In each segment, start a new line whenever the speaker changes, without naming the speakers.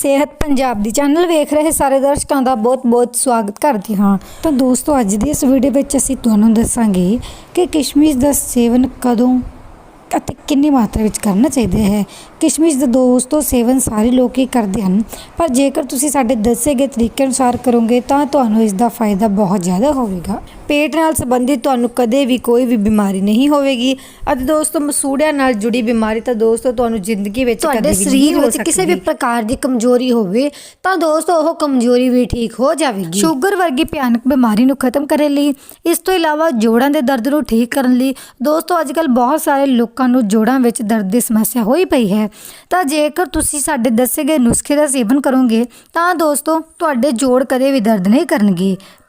ਸਿਹਤ ਪੰਜਾਬ ਦੀ ਚੈਨਲ ਵੇਖ ਰਹੇ ਸਾਰੇ ਦਰਸ਼ਕਾਂ ਦਾ ਬਹੁਤ-ਬਹੁਤ ਸਵਾਗਤ ਕਰਦੀ ਹਾਂ। ਤਾਂ ਦੋਸਤੋ, ਅੱਜ ਦੀ ਇਸ ਵੀਡੀਓ ਵਿੱਚ ਅਸੀਂ ਤੁਹਾਨੂੰ ਦੱਸਾਂਗੇ ਕਿ ਕਿਸ਼ਮਿਸ਼ ਦਾ ਸੇਵਨ ਕਦੋਂ ਅਤੇ ਕਿੰਨੀ ਮਾਤਰਾ ਵਿੱਚ ਕਰਨਾ ਚਾਹੀਦਾ ਹੈ। ਕਿਸ਼ਮਿਸ਼ ਦਾ ਦੋਸਤੋ, ਸੇਵਨ ਸਾਰੇ ਲੋਕ ਹੀ ਕਰਦੇ ਹਨ, ਪਰ ਜੇਕਰ ਤੁਸੀਂ ਸਾਡੇ ਦੱਸੇ ਗਏ ਤਰੀਕੇ ਅਨੁਸਾਰ ਕਰੋਗੇ ਤਾਂ ਤੁਹਾਨੂੰ ਇਸ ਦਾ ਫਾਇਦਾ ਬਹੁਤ ਜ਼ਿਆਦਾ ਹੋਵੇਗਾ। ਪੇਟ ਨਾਲ ਸੰਬੰਧਿਤ ਤੁਹਾਨੂੰ ਕਦੇ ਵੀ ਕੋਈ ਵੀ ਬਿਮਾਰੀ ਨਹੀਂ ਹੋਵੇਗੀ। ਅਤੇ ਦੋਸਤੋ ਮਸੂੜਿਆਂ ਨਾਲ ਜੁੜੀ ਬਿਮਾਰੀ ਤਾਂ ਦੋਸਤੋ ਤੁਹਾਨੂੰ ਜ਼ਿੰਦਗੀ ਵਿੱਚ
ਤੁਹਾਡੇ
ਕਦੇ ਵੀ ਨਹੀਂ
ਸਰੀਰ ਵਿੱਚ ਕਿਸੇ ਵੀ। ਪ੍ਰਕਾਰ ਦੀ ਕਮਜ਼ੋਰੀ ਹੋਵੇ ਤਾਂ ਦੋਸਤੋ ਉਹ ਕਮਜ਼ੋਰੀ ਵੀ ਠੀਕ ਹੋ ਜਾਵੇਗੀ।
ਸ਼ੂਗਰ ਵਰਗੀ ਭਿਆਨਕ ਬਿਮਾਰੀ ਨੂੰ ਖਤਮ ਕਰਨ ਲਈ ਇਸ ਤੋਂ ਇਲਾਵਾ ਜੋੜਾਂ ਦੇ ਦਰਦ ਨੂੰ ਠੀਕ ਕਰਨ ਲਈ ਦੋਸਤੋ ਅੱਜਕੱਲ ਬਹੁਤ ਸਾਰੇ ਲੋਕਾਂ ਨੂੰ ਜੋੜਾਂ ਵਿੱਚ ਦਰਦ ਦੀ ਸਮੱਸਿਆ ਹੋਈ ਪਈ ਹੈ। ਤਾਂ ਜੇਕਰ ਤੁਸੀਂ ਸਾਡੇ ਦੱਸੇ ਗਏ ਨੁਸਖੇ ਦਾ ਸੇਵਨ ਕਰੋਗੇ ਤਾਂ ਦੋਸਤੋ ਤੁਹਾਡੇ ਜੋੜ ਕਦੇ ਵੀ ਦਰਦ ਨਹੀਂ ਕਰਨਗੇ।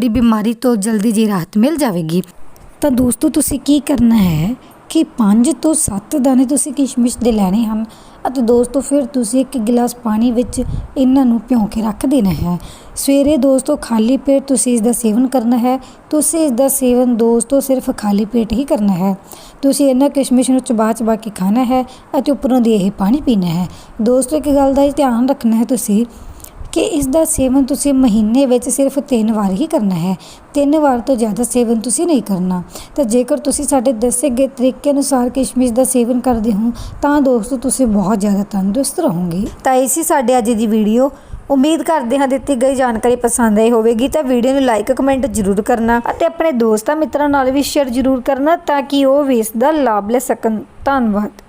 ਜੁੜੀ ਬਿਮਾਰੀ ਤੋਂ ਜਲਦੀ ਜੀ ਰਾਹਤ ਮਿਲ ਜਾਵੇਗੀ। ਤਾਂ ਦੋਸਤੋ, ਤੁਸੀਂ ਕੀ ਕਰਨਾ ਹੈ ਕਿ 5 ਤੋਂ 7 ਦਾਣੇ ਤੁਸੀਂ ਕਿਸ਼ਮਿਸ਼ ਦੇ ਲੈਣੇ ਹਨ ਅਤੇ ਦੋਸਤੋ, ਫਿਰ ਤੁਸੀਂ ਇੱਕ ਗਿਲਾਸ ਪਾਣੀ ਵਿੱਚ ਇਹਨਾਂ ਨੂੰ ਭਿਉਂ ਕੇ ਰੱਖ ਦੇਣਾ ਹੈ। ਸਵੇਰੇ ਦੋਸਤੋ, ਖਾਲੀ ਪੇਟ ਤੁਸੀਂ ਇਸ ਦਾ ਸੇਵਨ ਕਰਨਾ ਹੈ। ਤੁਸੀਂ ਇਸ ਦਾ ਸੇਵਨ ਦੋਸਤੋ, ਸਿਰਫ ਖਾਲੀ ਪੇਟ ਹੀ ਕਰਨਾ ਹੈ। ਤੁਸੀਂ ਇਹਨਾਂ ਕਿਸ਼ਮਿਸ਼ ਨੂੰ ਚਬਾ ਚਬਾ ਕੇ ਖਾਣਾ ਹੈ ਅਤੇ ਉੱਪਰੋਂ ਦੀ ਇਹ ਪਾਣੀ ਪੀਣਾ ਹੈ। ਦੋਸਤੋ, ਇੱਕ ਗੱਲ ਦਾ ਧਿਆਨ ਰੱਖਣਾ ਹੈ ਤੁਸੀਂ ਕਿ ਇਸ ਦਾ ਸੇਵਨ ਤੁਸੀਂ ਮਹੀਨੇ ਵਿੱਚ ਸਿਰਫ ਤਿੰਨ ਵਾਰ ਹੀ ਕਰਨਾ ਹੈ। ਤਿੰਨ ਵਾਰ ਤੋਂ ਜ਼ਿਆਦਾ ਸੇਵਨ ਤੁਸੀਂ ਨਹੀਂ ਕਰਨਾ। ਤਾਂ ਜੇਕਰ ਤੁਸੀਂ ਸਾਡੇ ਦੱਸੇ ਗਏ ਤਰੀਕੇ ਅਨੁਸਾਰ ਕਿਸ਼ਮਿਸ਼ ਦਾ ਸੇਵਨ ਕਰਦੇ ਹੋ, ਤਾਂ ਦੋਸਤੋ ਤੁਸੀਂ ਬਹੁਤ ਜ਼ਿਆਦਾ ਤੰਦਰੁਸਤ ਰਹੋਗੇ। ਤਾਂ ਇਹ ਸੀ ਸਾਡੇ ਅੱਜ ਦੀ ਵੀਡੀਓ। ਉਮੀਦ ਕਰਦੇ ਹਾਂ ਦਿੱਤੀ ਗਈ ਜਾਣਕਾਰੀ ਪਸੰਦ ਆਈ ਹੋਵੇਗੀ। ਤਾਂ ਵੀਡੀਓ ਨੂੰ ਲਾਈਕ, ਕਮੈਂਟ ਜ਼ਰੂਰ ਕਰਨਾ ਅਤੇ ਆਪਣੇ ਦੋਸਤਾਂ ਮਿੱਤਰਾਂ ਨਾਲ ਵੀ ਸ਼ੇਅਰ ਜ਼ਰੂਰ ਕਰਨਾ ਤਾਂ ਕਿ ਉਹ ਵੀ ਇਸ ਦਾ ਲਾਭ ਲੈ ਸਕਣ। ਧੰਨਵਾਦ।